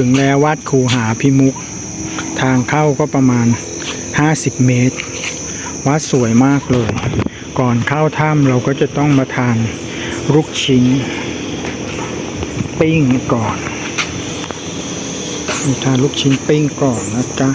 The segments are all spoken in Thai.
ถึงแล้ววัดคูหาพิมุก ทางเข้าก็ประมาณ 50 เมตร วัดสวยมากเลย ก่อนเข้าถ้ำเราก็จะต้องมาทานลูกชิ้น ปิ้งก่อนมาทานลูกชิ้นปิ้งก่อนนะจ๊ะ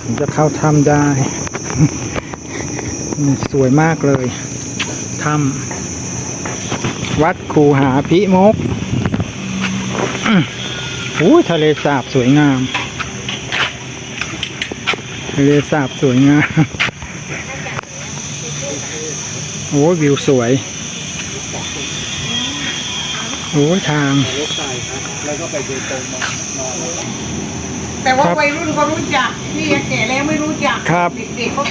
ถึงจะเข้าถ้ำได้ สวยมากเลยถ้ำวัดคูหาพิมุก อู้ทะเลสาบสวยงาม ทะเลสาบสวยงาม โอ้ยวิวสวย โอ้ยทาง แต่ว่าครับวัยรุ่นเขารู้จัก พี่แก่แล้วไม่รู้จักครับ เด็กๆเขา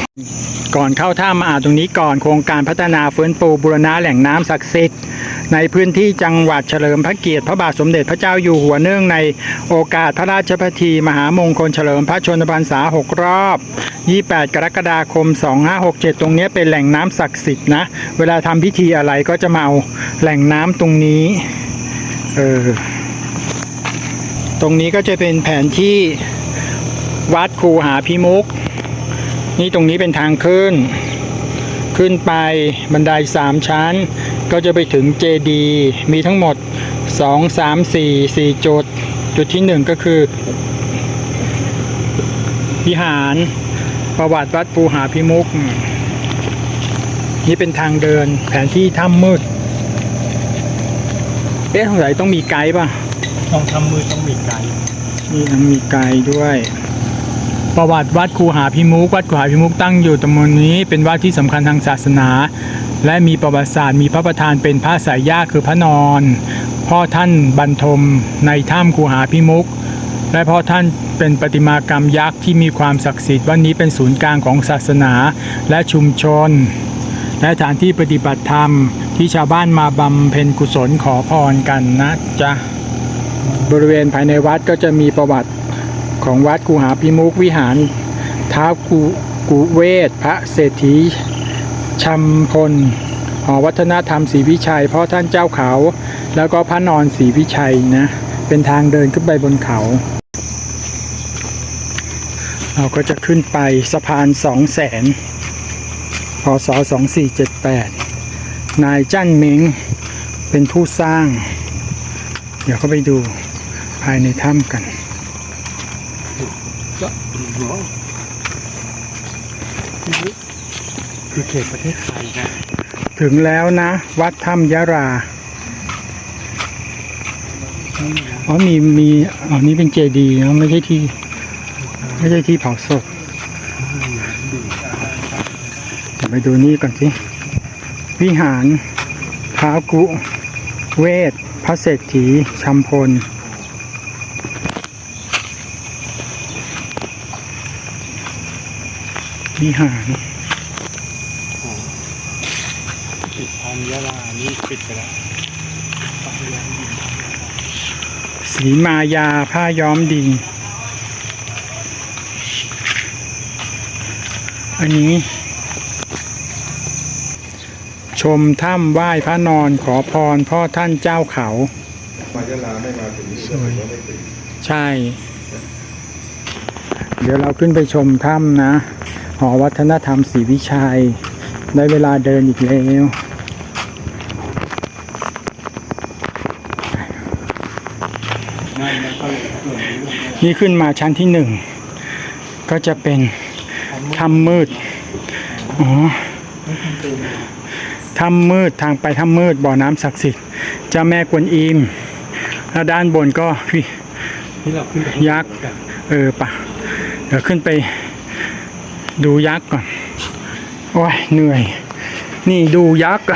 ก่อนเข้าถ้ำมาอ่านตรงนี้ก่อนโครงการพัฒนาฟื้นฟูบูรณะแหล่งน้ำศักดิ์สิทธิ์ในพื้นที่จังหวัดเฉลิมพระเกียรติพระบาทสมเด็จพระเจ้าอยู่หัวเนื่องในโอกาสพระราชพิธี มหามงคลเฉลิมพระชนมพรรษา 6 รอบ 28 กรกฎาคม 2567 ตรงนี้เป็นแหล่งน้ำศักดิ์สิทธิ์นะ เวลาทำพิธีอะไรก็จะมาเอาแหล่งน้ำตรงนี้เออตรงนี้ก็จะเป็นแผนที่วัดครูหาพิมุก นี่ตรงนี้เป็นทางขึ้น ขึ้นไปบันไดสามชั้น ก็จะไปถึงเจดีมีทั้งหมด2 3 4 4จุด จุดที่1ก็คือวิหาร ประวัติวัดปูหาพิมุก นี่เป็นทางเดินแผนที่ถ้ำมืด เอ๊ะสงสัยต้องมีไกด์ป่ะ ต้องทำมือต้องมีไกด์นี่ยังมีไกด์ด้วย ประวัติวัดคูหาพิมุกวัดคูหาพิมุกตั้งอยู่ตำบลนี้ เป็นวัดที่สำคัญทางศาสนา และมีประวัติศาสตร์มีพระประธานเป็นพระสายญาคือพระนอน พ่อท่านบรรทมในถ้ำคูหาพิมุกและพ่อท่านเป็นประติมากรรมยักษ์ที่มีความศักดิ์สิทธิ์วันนี้เป็นศูนย์กลางของศาสนาและชุมชน และสถานที่ปฏิบัติธรรมที่ชาวบ้านมาบำเพ็ญกุศลขอพรกันนะจ๊ะบริเวณภายในวัดก็จะมีประวัติ ของวัดกูหาพิมุกวิหารท้าวกุกุเวศพระเศรษฐีชัมพลหอวัฒนธรรมศรีวิชัยพ่อท่านเจ้าเขา แล้วก็พระนอนศรีวิชัยนะ เป็นทางเดินขึ้นไปบนเขา เราก็จะขึ้นไปสะพานสองแสนพศ2478 นายจั้นเม้งเป็นผู้สร้าง เดี๋ยวเข้าไปดูภายในถ้ำกัน คือเขตประเทศไทยนะ ถึงแล้วนะ วัดถ้ำยะราอ๋อมีมีอ๋อนี่เป็นเจดีย์นะไม่ใช่ที่ ไม่ใช่ที่เผาศพเดี๋ยวไปดูนี่ก่อนสิ วิหารท้าวกุ เวท พระเศรษฐีชัมพล วิหารปิดทางยะลานี่ปิดไปแล้วสีมายาผ้าย้อมดีอันนี้ ชมถ้ำไหว้พระนอนขอพรพ่อท่านเจ้าเขามายาลาไม่มาถึงนี่ก็ถือว่าไม่ถึงใช่ เดี๋ยวเราขึ้นไปชมถ้ำนะ หอวัฒนธรรมศรีวิชัย ได้เวลาเดินอีกแล้วไม่ไม่ค่อยส่วนนี้นี่ขึ้นมาชั้นที่หนึ่ง ก็จะเป็นถ้ำมืด อ๋อถ้ำมืดทางไปถ้ำมืดบ่อน้ำศักดิ์สิทธิ์เจ้าแม่กวนอิมแล้วด้านบนก็วิที่เราขึ้นไปยักษ์เออปะเดี๋ยวขึ้นไป ดูยักษ์ก่อนโอ้ยเหนื่อย นี่ดูยักษ์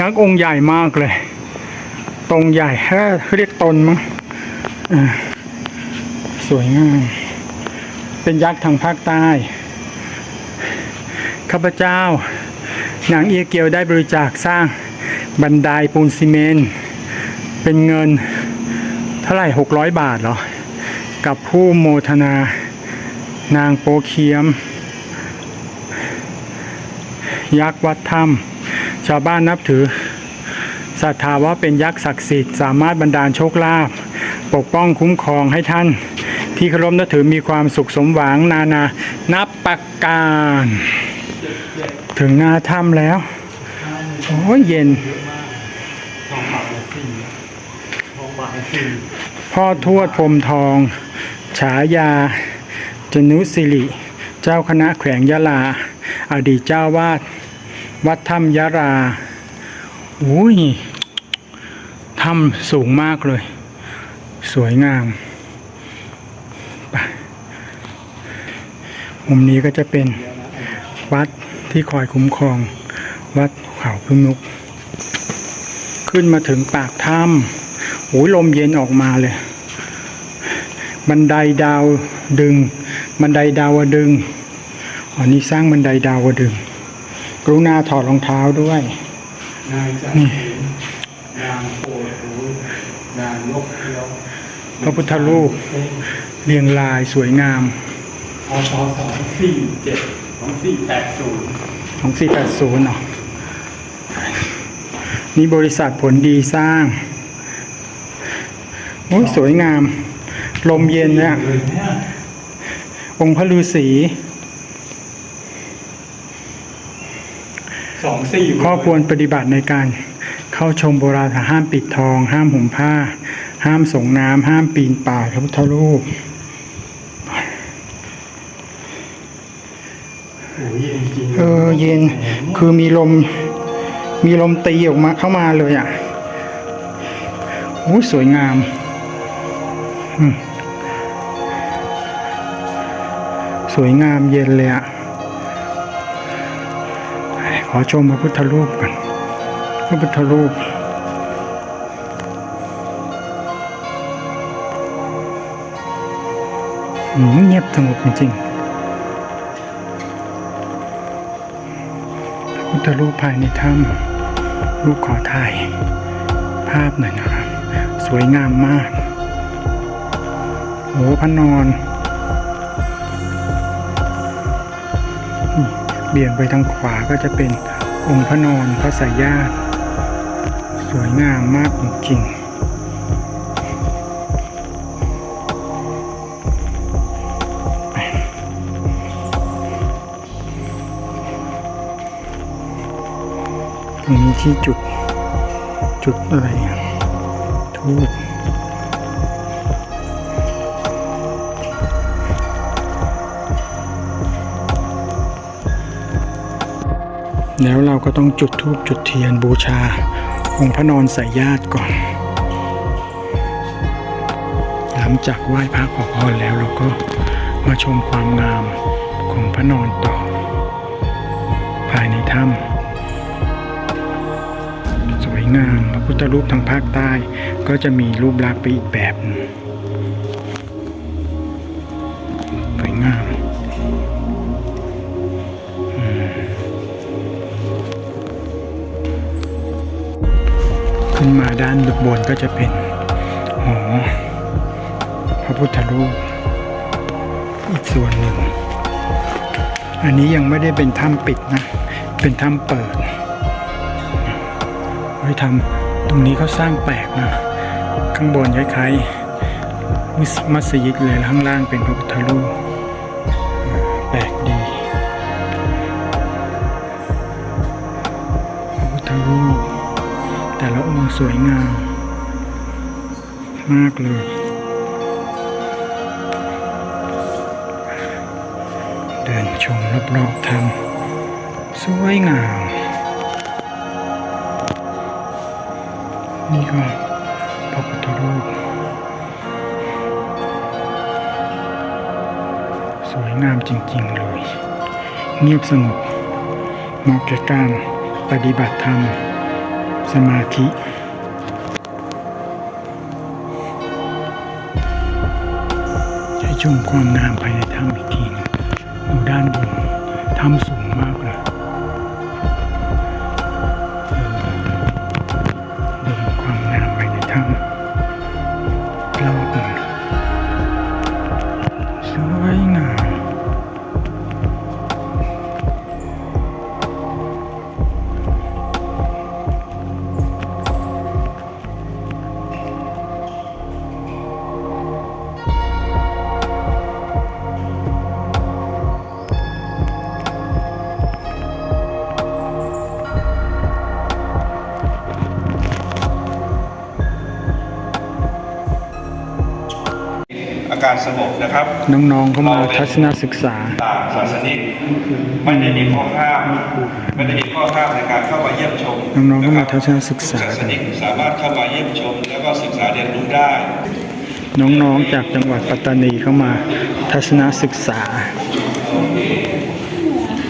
ยักษ์องค์ใหญ่มากเลย ตรงใหญ่เฮ้ยเรียกตนมั้งสวยงาม เป็นยักษ์ทางภาคใต้ข้าพเจ้า นางเอียเกียวได้บริจาคสร้างบันไดปูนซีเมนต์เป็นเงินเท่าไหร่หกร้อยบาทเหรอ กับผู้โมทนา นางโปเคียม ยักษ์วัดถ้ำชาวบ้านนับถือศรัทธาว่าเป็นยักษ์ศักดิ์สิทธิ์สามารถบันดาลโชคลาภปกป้องคุ้มครองให้ท่าน ที่เคารพนับถือมีความสุขสมหวังนานานับประการ ถึงหน้าถ้ำแล้ว โอ้ยเย็นทองบาทละสี่ทองบาทละสี่พ่อทวดพรหมทอง ฉายา จนุสิริ เจ้าคณะแขวงยะลา อดีตเจ้าวาดวัดถ้ำยะลาอุ้ยถ้ำสูงมากเลย สวยงามไปมุมนี้ก็จะเป็นวัดที่คอยคุ้มครอง วัดเขาพิมุก ขึ้นมาถึงปากถ้ำโอ้ยลมเย็นออกมาเลย บันไดดาวดึง บันไดดาวดึงอันนี้สร้างบันไดดาวดึง กรุณาถอดรองเท้าด้วยนายจันทร์นางโพธิ์นางนกเขียวพระพุทธรูปเรียงรายสวยงามอชสองสี่เจ็ดสองสี่แปดศูนย์ของ480เนาะนี่บริษัทผลดีสร้างโอ้ยสวยงาม ลมเย็นเนี่ยเลยเนี่ย องค์พระฤาษีสองสี่ข้อควรปฏิบัติในการเข้าชมโบราณสถานห้ามปิดทอง ห้ามห่มผ้า ห้ามส่งน้ำห้ามปีนป่ายพระพุทธรูปโอ้ยเย็นจริงเออเย็นคือมีลม มีลมตีออกมาเข้ามาเลยอะโอ้ยสวยงาม อืม วยงามเย็นเลยอะขอชมพระพุทธรูปก่อนพระพุทธรูปเงียบสงบจริงๆพุทธรูปภายในถ้ำรูปขอถ่าย ภาพหน่อยนะครับ สวยงามมากโอ้พระนอน บี่ยงไปทางขวาก็จะเป็นองค์พระนอนพระสายญาติสวยงามมากจริงๆตรงนี้ที่จุด จุดอะไรอะทูบ แล้วเราก็ต้องจุดธูปจุดเทียนบูชา องค์พระนอนสายญาติก่อน หลังจากไหว้พระขอพรแล้วเราก็มาชมความงามของพระนอนต่อ ภายในถ้ำสวยงามพระพุทธรูปทางภาคใต้ก็จะมีรูปลักษณ์ไปอีกแบบนึง นมาด้านบนก็จะเป็นหอพระพุทธรูปอีกส่วนหนึ่ง อันนี้ยังไม่ได้เป็นถ้ำปิดนะ เป็นถ้ำเปิดไว้ทำตรงนี้เขาสร้างแปลกนะ ข้างบนคล้ายๆมัสยิดเลยข้างล่างเป็นพระพุทธรูป สวยงาม มากเลย เดินชมรอบๆถ้ำสวยงาม นี่ก็พระพุทธรูปสวยงามจริงๆเลย เงียบสงบเหมาะแก่การปฏิบัติธรรม สมาธิ ชมความงามภายในถ้ำอีกทีหนึงดูด้านบนถ้ำสูง นะครับ น้องๆเข้ามาทัศนศึกษาต่างศาสนิกไม่ได้มีข้อห้ามไม่ได้มีข้อห้ามในการเข้ามาเยี่ยมชมน้องๆก็มาทัศนศึกษาศาสนิกสามารถเข้ามาเยี่ยมชม แล้วก็ศึกษาเรียนรู้ได้ น้องๆจากจังหวัดปัตตานีเข้ามาทัศนศึกษา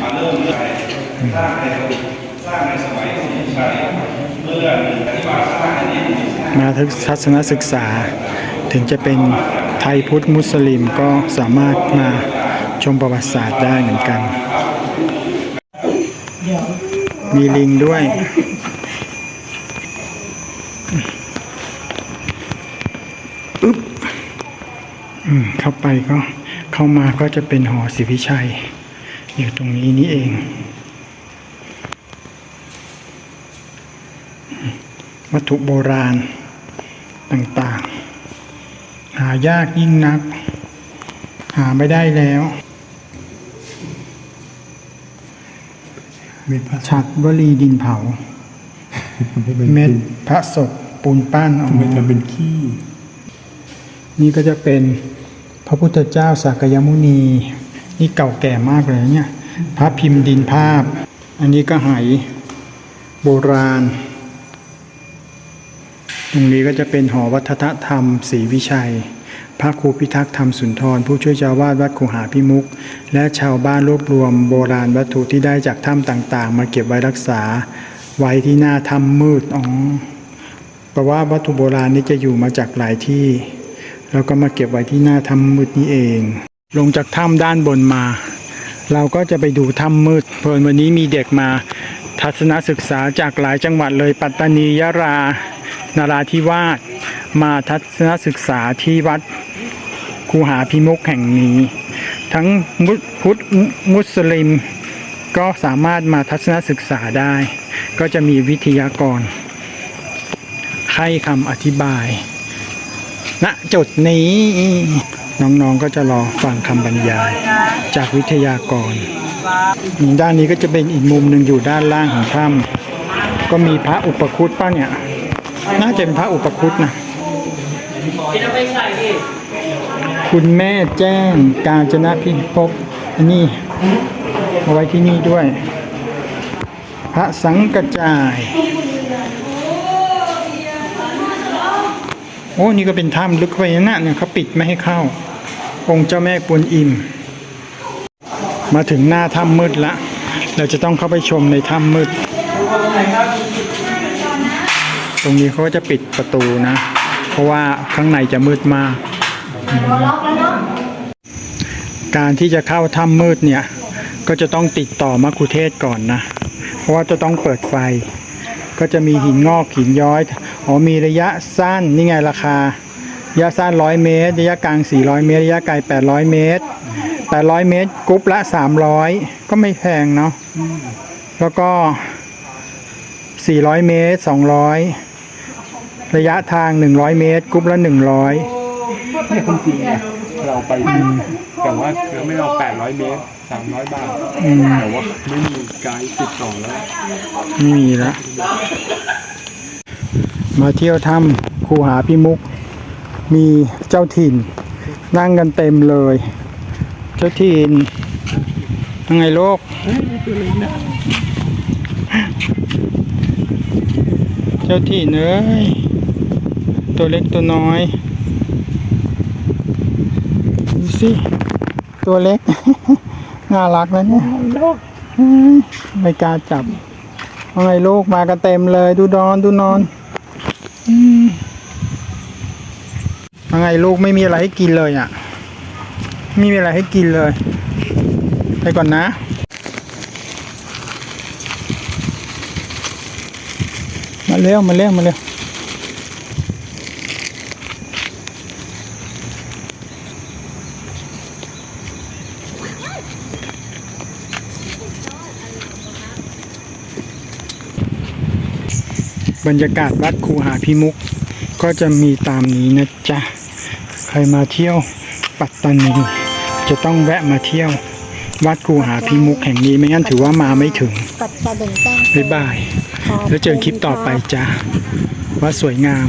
มาเริ่มเรื่องสร้างในสร้างในสมัยศรีชัยเมื่อที่มาสร้างในนี้มาทัศนศึกษาถึงจะเป็น ไทยพุทธมุสลิมก็สามารถมาชมประวัติศาสตร์ได้เหมือนกัน มีลิงด้วย อึ๊บเข้าไปก็เข้ามาก็จะเป็นหอศิวิชัย อยู่ตรงนี้นี่เอง วัตถุโบราณต่างๆ หายากยิ่งนัก หาไม่ได้แล้วมีพระฉัดวลีดินเผา เม็ดพระศพปูนปั้นออกไม่มาจะเป็นขี้ นี่ก็จะเป็นพระพุทธเจ้าสักยมุนี นี่เก่าแก่มากเลยเนี่ย พระพิมพ์ดินภาพ อันนี้ก็ไหโบราณ ตรงนี้ก็จะเป็นหอวัฒนธรรมศรีวิชัย พระครูพิทักษ์ธรรมสุนทร ผู้ช่วยเจ้าวาดวัดคูหาพิมุก และชาวบ้านรวบรวมโบราณวัตถุที่ได้จากถ้ำต่างๆ มาเก็บไว้รักษา ไว้ที่หน้าถ้ำมืดอ๋อแปลว่าวัตถุโบราณนี้จะอยู่มาจากหลายที่ แล้วก็มาเก็บไว้ที่หน้าถ้ำมืดนี้เอง ลงจากถ้ำด้านบนมา เราก็จะไปดูถ้ำมืดเพลินวันนี้มีเด็กมา ทัศนศึกษาจากหลายจังหวัดเลยปัตตานียะรา นาราธิวาสมาทัศนศึกษาที่วัดคูหาพิมุกแห่งนี้ ทั้งมุพุทธมุสลิม ก็สามารถมาทัศนศึกษาได้ ก็จะมีวิทยากรให้คำอธิบายณจุดนี้ น้องๆก็จะรอฟังคำบรรยาย จากวิทยากร ด้านนี้ก็จะเป็นอีกมุมหนึ่งอยู่ด้านล่างของถ้ำก็มีพระอุปคุตป้าเนี่ย น่าจะเป็นพระอุปคุตนะ คุณแม่แจ้งการจนะพิภพอันนี้เอาไว้ที่นี่ด้วย พระสังกระจาย โอ้ นี่ก็เป็นถ้ำลึกเข้าไปนะเนี่ยเขาปิดไม่ให้เข้า องค์เจ้าแม่กวนอิม มาถึงหน้าถ้ำมืดละ เราจะต้องเข้าไปชมในถ้ำมืดต รงนี้เขาก็จะปิดประตูนะ เพราะว่าข้างในจะมืดมาก การที่จะเข้าถ้ำมืดเนี่ย ก็จะต้องติดต่อมัคคุเทศก่อนนะ เพราะว่าจะต้องเปิดไฟ ก็จะมีหินงอกหินย้อย อ๋อมีระยะสั้นนี่ไงราคา ระยะสั้น 100 เมตร ระยะกลาง 400 เมตร ระยะไกล 800 เมตร 800 เมตรกรุ๊ปละ 300 ก็ไม่แพงเนาะ แล้วก็400 เมตร 200 ระยะทาง 100 เมตร กรุ๊ปละ 100ไม่คนจริงอะเราไปแต่ว่าคือไม่เอา800 เมตร 300 บาทอืม แต่ว่าไม่มีไกด์ติดต่อแล้ว ไม่มีแล้วมาเที่ยวถ้ำคูหาพิมุก มีเจ้าถิ่น นั่งกันเต็มเลย เจ้าถิ่นยังไงโลก เจ้าถิ่นเอ้ย ตัวเล็กตัวน้อย ดูสิ ตัวเล็ก น่ารักนะเนี่ยเฮ้ยไม่กล้าจับว่าไงลูกมากันเต็มเลยดูนอนดูนอนอืมว่าไงลูกไม่มีอะไรให้กินเลยอะ ไม่มีอะไรให้กินเลย ไปก่อนนะมาเร็วมาเร็วมาเร็ว บรรยากาศวัดคูหาพิมุก ก็จะมีตามนี้นะจ๊ะ ใครมาเที่ยวปัตตานีจะต้องแวะมาเที่ยว วัดคูหาพิมุกแห่งนี้ไม่งั้นถือว่ามาไม่ถึงกดกระดิ่งแจ้งเตืบ๊ายอนบายขอบแล้วเจอคลิปต่อไปจ้าว่าสวยงาม